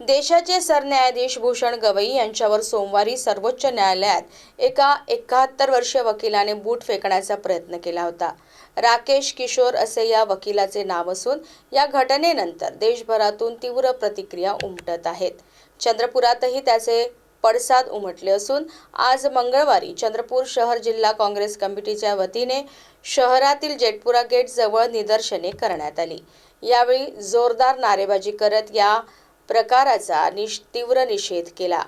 देशाचे सरन्यायाधीश भूषण गवई यांच्यावर सोमवारी सर्वोच्च न्यायालयात एका एकाहत्तर वर्षीय वकिलाने बूट फेकण्याचा प्रयत्न केला होता. राकेश किशोर असे या वकिलाचे नाव असून या घटनेनंतर देशभरातून तीव्र प्रतिक्रिया उमटत आहेत. चंद्रपुरातही त्याचे पडसाद उमटले असून आज मंगळवारी चंद्रपूर शहर जिल्हा काँग्रेस कमिटीच्या वतीने शहरातील जेटपुरा गेट जवळ निदर्शने करण्यात आली. यावेळी जोरदार नारेबाजी करत या प्रकाराचा निश तीव्र निषेध केला.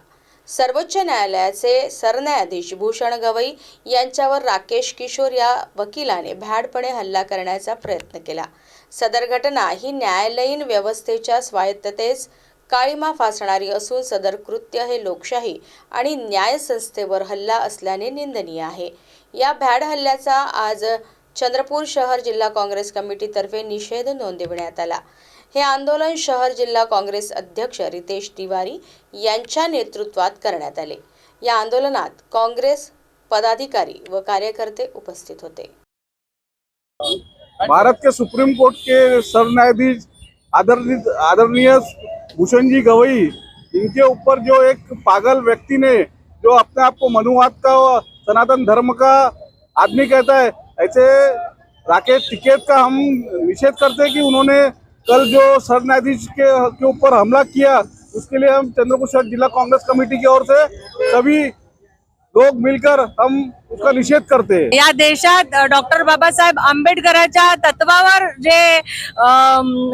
सर्वोच्च न्यायालयाचे सरन्यायाधीश भूषण गवई यांच्यावर राकेश किशोर या वकिलाने भ्याडपणे हल्ला करण्याचा प्रयत्न केला. सदर घटना ही न्यायालयीन व्यवस्थेच्या स्वायत्ततेस काळीमा फासणारी असून सदर कृत्य हे लोकशाही आणि न्यायसंस्थेवर हल्ला असल्याने निंदनीय आहे. या भ्याड हल्ल्याचा आज चंद्रपूर शहर जिल्हा काँग्रेस कमिटीतर्फे निषेध नोंदविण्यात आला. हे आंदोलन शहर जिल्हा काँग्रेस अध्यक्ष रितेश तिवारी यांच्या नेतृत्वात करण्यात आले. या आंदोलनात काँग्रेस पदाधिकारी व कार्यकर्ते उपस्थित होते. भारत के सुप्रीम कोर्ट के सरन्यायाधीश आदरणीय आदरणीय भूषण जी गवई इनके ऊपर जो एक पागल व्यक्ति ने जो अपने आप को मनुवाद का सनातन धर्म का आदमी कहता है ऐसे राकेश टिकेत का हम निषेध करते हैं कि उन्होंने कल जो सरन्यायाधीश के के ऊपर हमला किया उसके लिए हम चंद्रपुर जिला कांग्रेस कमेटी की ओर से सभी लोग मिलकर हम उसका निषेध करते हैं। या देशात डॉक्टर बाबासाहेब आंबेडकरांच्या तत्वावर जे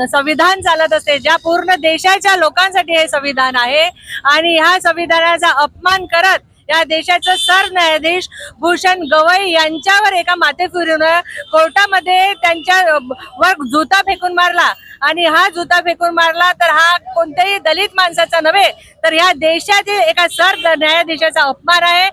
संविधान चालत असते ज्या पूर्ण देशाच्या लोकांसाठी हे संविधान आहे आणि ह्या संविधानाचा अपमान करत या देशाचं सरन्यायाधीश भूषण गवई यांच्यावर एका माथेफिरून कोर्टामध्ये त्यांच्या वर जुता फेकून मारला. आणि हा जुता फेकून मारला तर हा कोणत्याही दलित माणसाचा नव्हे. तर ह्या देशातील एका सर न्यायाधीशाचा अपमान आहे.